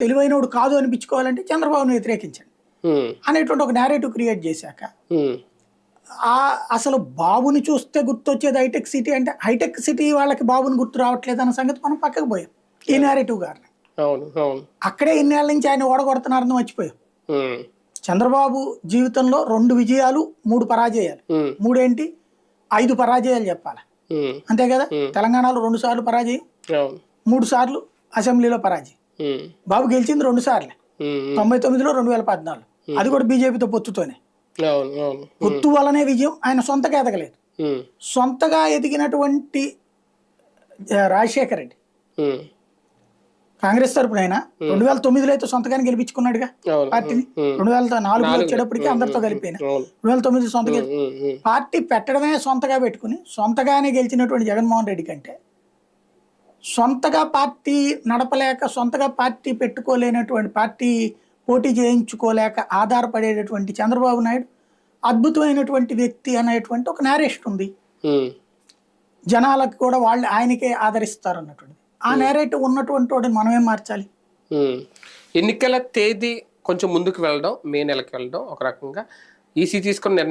తెలివైనోడు కాదు అనిపించుకోవాలంటే చంద్రబాబును వ్యతిరేకించండి. అనేటువంటి ఒక నేరేటివ్ క్రియేట్ చేశాక ఆ అసలు బాబుని చూస్తే గుర్తొచ్చేది హైటెక్ సిటీ అంటే హైటెక్ సిటీ వాళ్ళకి బాబుని గుర్తు రావట్లేదు అన్న సంగతి మనం పక్కకు పోయాం. ఈ నేరేటివ్ గారిని. అక్కడే ఇన్నేళ్ళ నుంచి ఆయన ఓడగొడుతున్నారని మర్చిపోయాం. చంద్రబాబు జీవితంలో రెండు విజయాలు మూడు పరాజయాలు. మూడేంటి? ఐదు పరాజయాలు చెప్పాలి. అంతే కదా? తెలంగాణలో రెండు సార్లు పరాజయం. మూడు సార్లు అసెంబ్లీలో పరాజయం. బాబు గెలిచింది రెండు సార్లు. తొంభై తొమ్మిదిలో రెండు వేల పద్నాలుగు. అది కూడా బీజేపీతో పొత్తుతోనే. పొత్తు వల్లనే విజయం. ఆయన సొంతగా ఎదగలేదు. సొంతగా ఎదిగినటువంటి రాజశేఖర రెడ్డి. కాంగ్రెస్ తరపున అయినా రెండు వేల తొమ్మిదిలో అయితే సొంతగానే గెలిపించుకున్నాడుగా. పార్టీని రెండు వేల నాలుగులో వచ్చేటప్పటికి అందరితో కలిపిన? రెండు వేల తొమ్మిది సొంత పార్టీ పెట్టడమే సొంతగా పెట్టుకుని సొంతగానే గెలిచినటువంటి జగన్మోహన్ రెడ్డి కంటే సొంతగా పార్టీ నడపలేక సొంతగా పార్టీ పెట్టుకోలేనటువంటి పార్టీ పోటీ చేయించుకోలేక ఆధారపడేటటువంటి చంద్రబాబు నాయుడు అద్భుతమైనటువంటి వ్యక్తి అనేటువంటి ఒక నేరేషన్ ఉంది. జనాలకు కూడా వాళ్ళు ఆయనకే ఆదరిస్తారు అన్నటువంటిది ఆ నేరేటివ్ ఉన్నటువంటి వాడిని మనమేం మార్చాలి. ఎన్నికల తేదీ కొంచెం ముందుకు వెళ్ళడం మే నెలకు వెళ్ళడం ఒక రకంగా ఈసీ తీసుకున్న నిర్ణయం.